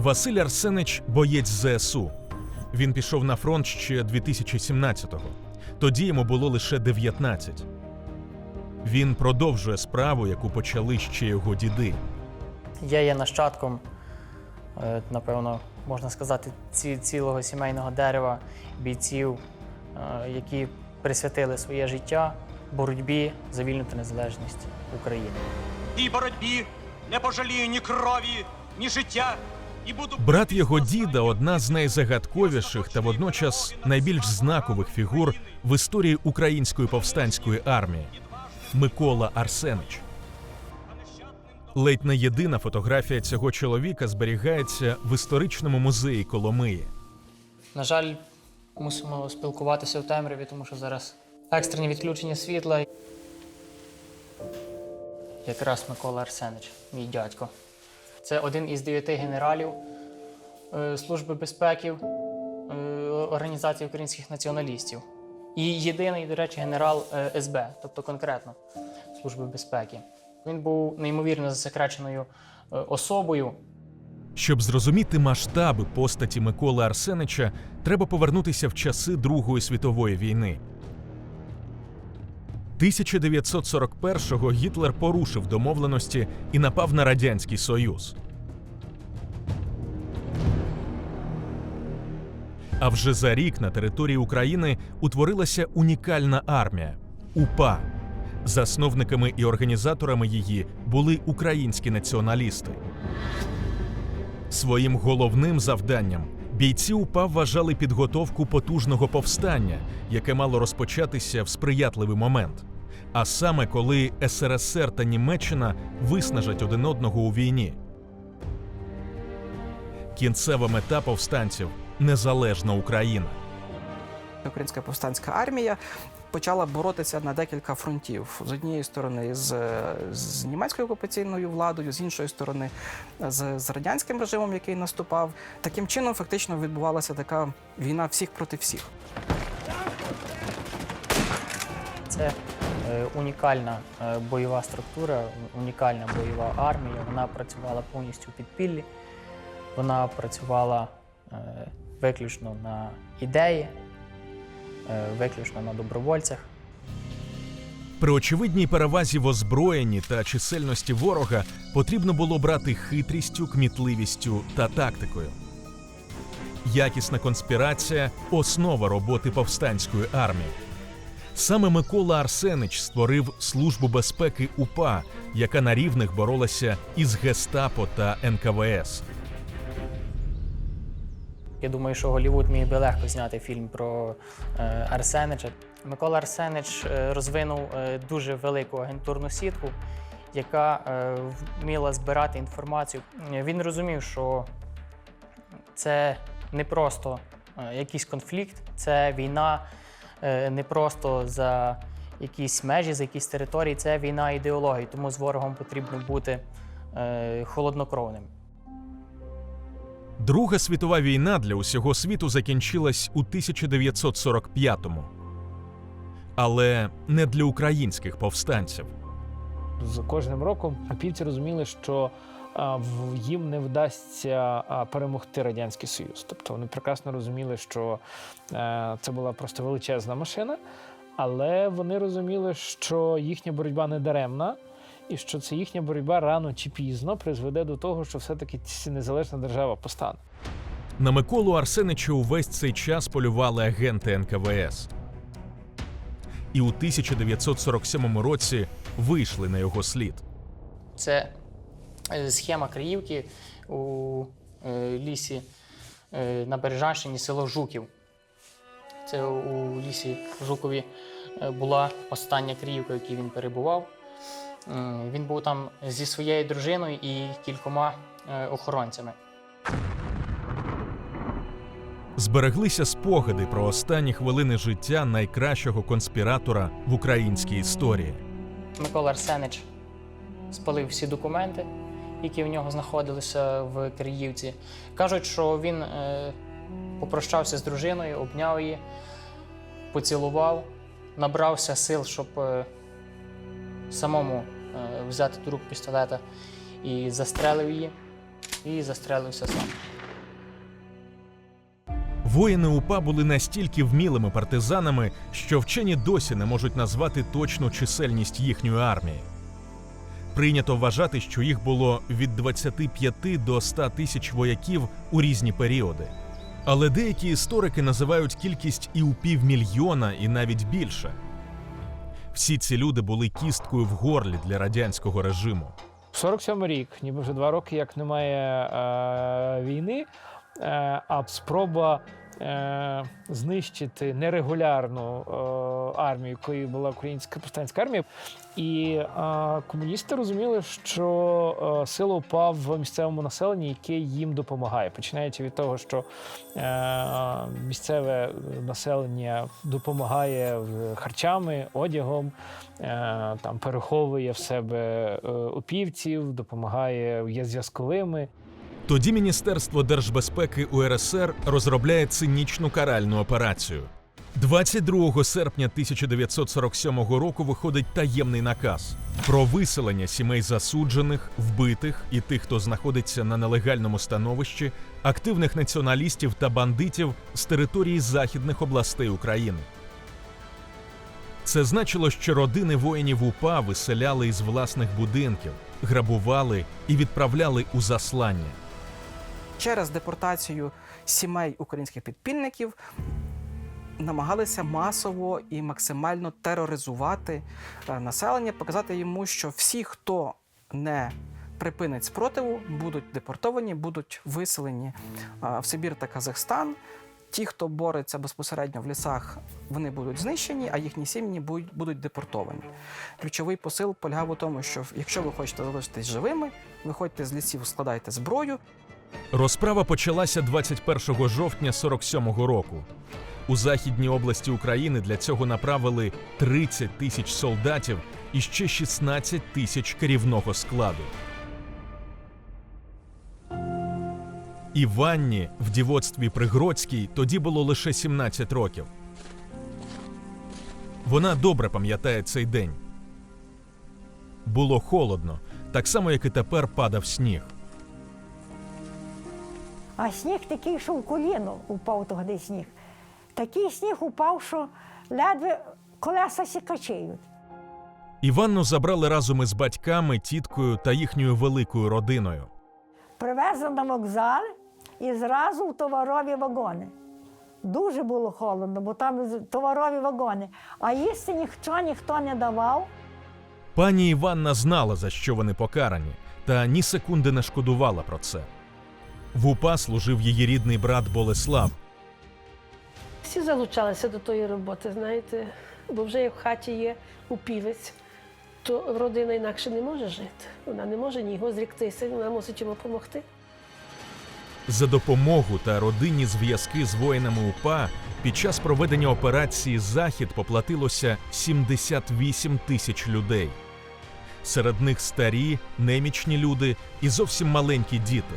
Василь Арсенич боєць ЗСУ. Він пішов на фронт ще 2017-го. Тоді йому було лише 19. Він продовжує справу, яку почали ще його діди. Я є нащадком, е, напевно, можна сказати, ці, цілого сімейного дерева бійців, е, які присвятили своє життя боротьбі за вільну та незалежність України. тій боротьбі не пожалію ні крові, ні життя. Брат його діда одна з найзагадковіших та водночас найбільш знакових фігур в історії української повстанської армії Микола Арсенич. Ледь не єдина фотографія цього чоловіка зберігається в історичному музеї Коломиї. На жаль, мусимо спілкуватися в темряві, тому що зараз екстрені відключення світла. Якраз Микола Арсенич, мій дядько. Це один із дев'яти генералів е, Служби безпеки е, Організації українських націоналістів. І єдиний, до речі, генерал е, СБ, тобто конкретно Служби безпеки. Він був неймовірно засекреченою особою. Щоб зрозуміти масштаби постаті Миколи Арсенича, треба повернутися в часи Другої світової війни. 1941-го Гітлер порушив домовленості і напав на Радянський Союз. А вже за рік на території України утворилася унікальна армія УПА. Засновниками і організаторами її були українські націоналісти. Своїм головним завданням бійці УПА вважали підготовку потужного повстання, яке мало розпочатися в сприятливий момент. А саме коли СРСР та Німеччина виснажать один одного у війні. Кінцева мета повстанців незалежна Україна. Українська повстанська армія почала боротися на декілька фронтів. З однієї сторони з, з німецькою окупаційною владою, з іншої сторони з, з радянським режимом, який наступав. Таким чином, фактично відбувалася така війна всіх проти всіх. Це унікальна е, бойова структура, унікальна бойова армія. Вона працювала повністю у підпіллі, вона працювала е, виключно на ідеї, е, виключно на добровольцях. При очевидній перевазі в озброєнні та чисельності ворога потрібно було брати хитрістю, кмітливістю та тактикою. Якісна конспірація основа роботи повстанської армії. Саме Микола Арсенич створив Службу безпеки УПА, яка на рівних боролася із Гестапо та НКВС. Я думаю, що Голлівуд міг би легко зняти фільм про е, Арсенича. Микола Арсенич е, розвинув е, дуже велику агентурну сітку, яка е, вміла збирати інформацію. Він розумів, що це не просто якийсь конфлікт, це війна не просто за якісь межі, за якісь території, це війна ідеології. Тому з ворогом потрібно бути е, холоднокровним. Друга світова війна для усього світу закінчилась у 1945-му. Але не для українських повстанців. з кожним роком півці розуміли, що їм не вдасться перемогти радянський союз. Тобто вони прекрасно розуміли, що е, це була просто величезна машина, але вони розуміли, що їхня боротьба не даремна. І що це їхня боротьба рано чи пізно призведе до того, що все-таки ці незалежна держава постане. На Миколу Арсенича увесь цей час полювали агенти НКВС. І у 1947 році вийшли на його слід. Це схема Криївки у е, лісі е, на Бережанщині, село Жуків. Це у лісі Жукові е, була остання Криївка, в якій він перебував. Він був там зі своєю дружиною і кількома е, охоронцями. Збереглися спогади про останні хвилини життя найкращого конспіратора в українській історії. Микола Арсенич спалив всі документи, які в нього знаходилися в Криївці. Кажуть, що він е, попрощався з дружиною, обняв її, поцілував, набрався сил, щоб е, самому е, взяти до рук пістолета і застрелив її. і застрелився сам. Воїни УПА були настільки вмілими партизанами, що вчені досі не можуть назвати точну чисельність їхньої армії. Прийнято вважати, що їх було від 25 до 100 тисяч вояків у різні періоди. Але деякі історики називають кількість і у півмільйона, і навіть більше. Всі ці люди були кісткою в горлі для радянського режиму. 47 рік, ніби вже два роки, як немає е, війни, е, а спроба знищити нерегулярну е, армію, якою була українська повстанська армія. І е, комуністи розуміли, що е, сила упав в місцевому населенні, яке їм допомагає. Починаючи від того, що е, місцеве населення допомагає харчами, одягом, е, там переховує в себе е, упівців, допомагає є зв'язковими. Тоді Міністерство держбезпеки УРСР розробляє цинічну каральну операцію. 22 серпня 1947 року виходить таємний наказ про виселення сімей засуджених, вбитих і тих, хто знаходиться на нелегальному становищі, активних націоналістів та бандитів з території західних областей України. Це значило, що родини воїнів УПА виселяли із власних будинків, грабували і відправляли у заслання. Через депортацію сімей українських підпільників намагалися масово і максимально тероризувати е, населення, показати йому, що всі, хто не припинить спротиву, будуть депортовані, будуть виселені е, в Сибір та Казахстан. Ті, хто бореться безпосередньо в лісах, вони будуть знищені, а їхні сім'ї будуть, будуть депортовані. Ключовий посил полягав у тому, що якщо ви хочете залишитись живими, виходьте з лісів, складайте зброю, Розправа почалася 21 жовтня 47-го року. У західній області України для цього направили 30 тисяч солдатів і ще 16 тисяч керівного складу. Іванні в дівоцтві Пригродській тоді було лише 17 років. Вона добре пам'ятає цей день. Було холодно, так само як і тепер падав сніг. А сніг такий, що в коліно упав тоді сніг. Такий сніг упав, що ледве колеса сікачеють. Іванну забрали разом із батьками, тіткою та їхньою великою родиною. Привезли на вокзал і зразу в товарові вагони. Дуже було холодно, бо там товарові вагони. А їсти ніхто ніхто не давав. Пані Іванна знала, за що вони покарані, та ні секунди не шкодувала про це. В УПА служив її рідний брат Болеслав. Всі залучалися до тої роботи, знаєте, бо вже як в хаті є упівець, то родина інакше не може жити. Вона не може ні його зріктися, вона мусить йому допомогти. За допомогу та родинні зв'язки з воїнами УПА під час проведення операції Захід поплатилося 78 тисяч людей. Серед них старі, немічні люди і зовсім маленькі діти.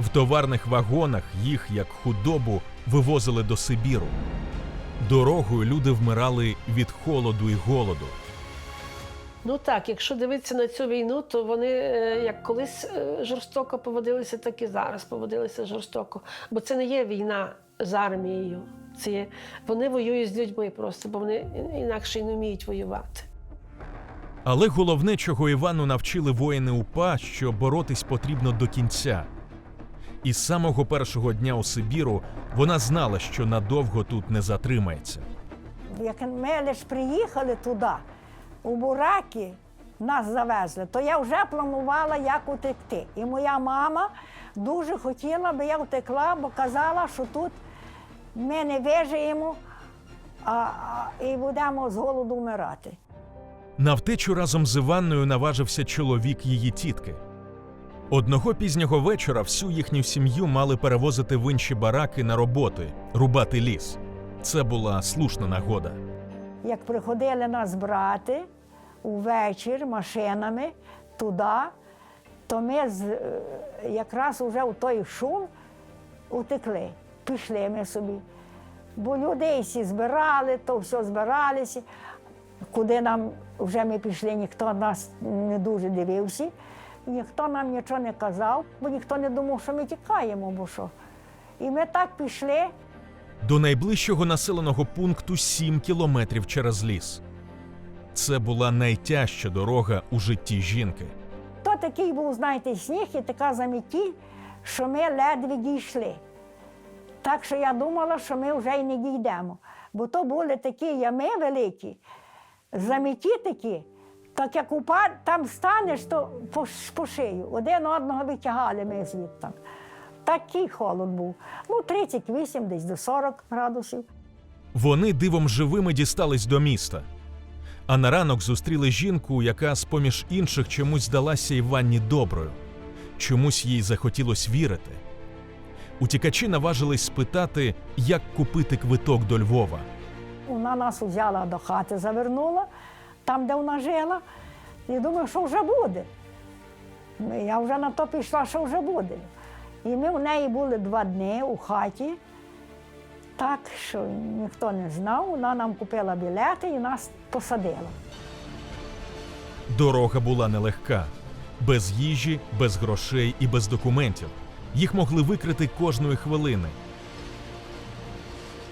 В товарних вагонах їх, як худобу, вивозили до Сибіру. Дорогою люди вмирали від холоду і голоду. Ну так, якщо дивитися на цю війну, то вони е, як колись е, жорстоко поводилися, так і зараз поводилися жорстоко. Бо це не є війна з армією. Це є, вони воюють з людьми просто, бо вони інакше й не вміють воювати. Але головне, чого Івану навчили воїни УПА, що боротись потрібно до кінця. І з самого першого дня у Сибіру вона знала, що надовго тут не затримається. Як ми лише приїхали туди, у бураки нас завезли, то я вже планувала, як утекти. І моя мама дуже хотіла, би я втекла, бо казала, що тут ми не вижиємо а, а, і будемо з голоду вмирати. На втечу разом з Іванною наважився чоловік її тітки. Одного пізнього вечора всю їхню сім'ю мали перевозити в інші бараки на роботи, рубати ліс. Це була слушна нагода. Як приходили нас брати увечір машинами туди, то ми з, е, якраз вже у той шум утекли. Пішли ми собі. Бо людей всі збирали, то все збиралися. Куди нам вже ми пішли, ніхто нас не дуже дивився. Ніхто нам нічого не казав, бо ніхто не думав, що ми тікаємо, бо що. І ми так пішли. До найближчого населеного пункту 7 кілометрів через ліс. Це була найтяжча дорога у житті жінки. То такий був, знаєте, сніг і така заміті, що ми ледве дійшли. Так що я думала, що ми вже й не дійдемо. Бо то були такі ями великі, заміті такі, так як упад, там станеш, то по, по шию. Один одного витягали ми звідти. Такий холод був. Ну, 38, десь до 40 градусів. Вони дивом живими дістались до міста. А на ранок зустріли жінку, яка з поміж інших чомусь здалася Іванні доброю. Чомусь їй захотілось вірити. Утікачі наважились спитати, як купити квиток до Львова. Вона нас взяла до хати, завернула, там, де вона жила, і думаю, що вже буде. Я вже на то пішла, що вже буде. І ми в неї були два дні у хаті, так що ніхто не знав. Вона нам купила білети і нас посадила. Дорога була нелегка, без їжі, без грошей і без документів. Їх могли викрити кожної хвилини.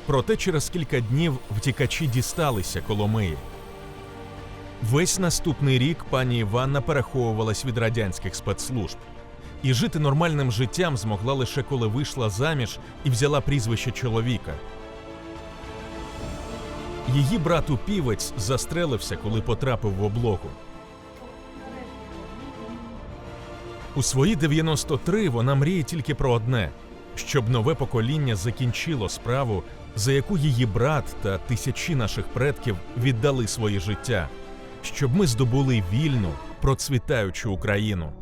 Проте через кілька днів втікачі дісталися Коломиї. Весь наступний рік пані Іванна переховувалась від радянських спецслужб. І жити нормальним життям змогла лише коли вийшла заміж і взяла прізвище чоловіка. Її брат упівець застрелився, коли потрапив в облогу. У свої 93 вона мріє тільки про одне: щоб нове покоління закінчило справу, за яку її брат та тисячі наших предків віддали своє життя, щоб ми здобули вільну процвітаючу Україну.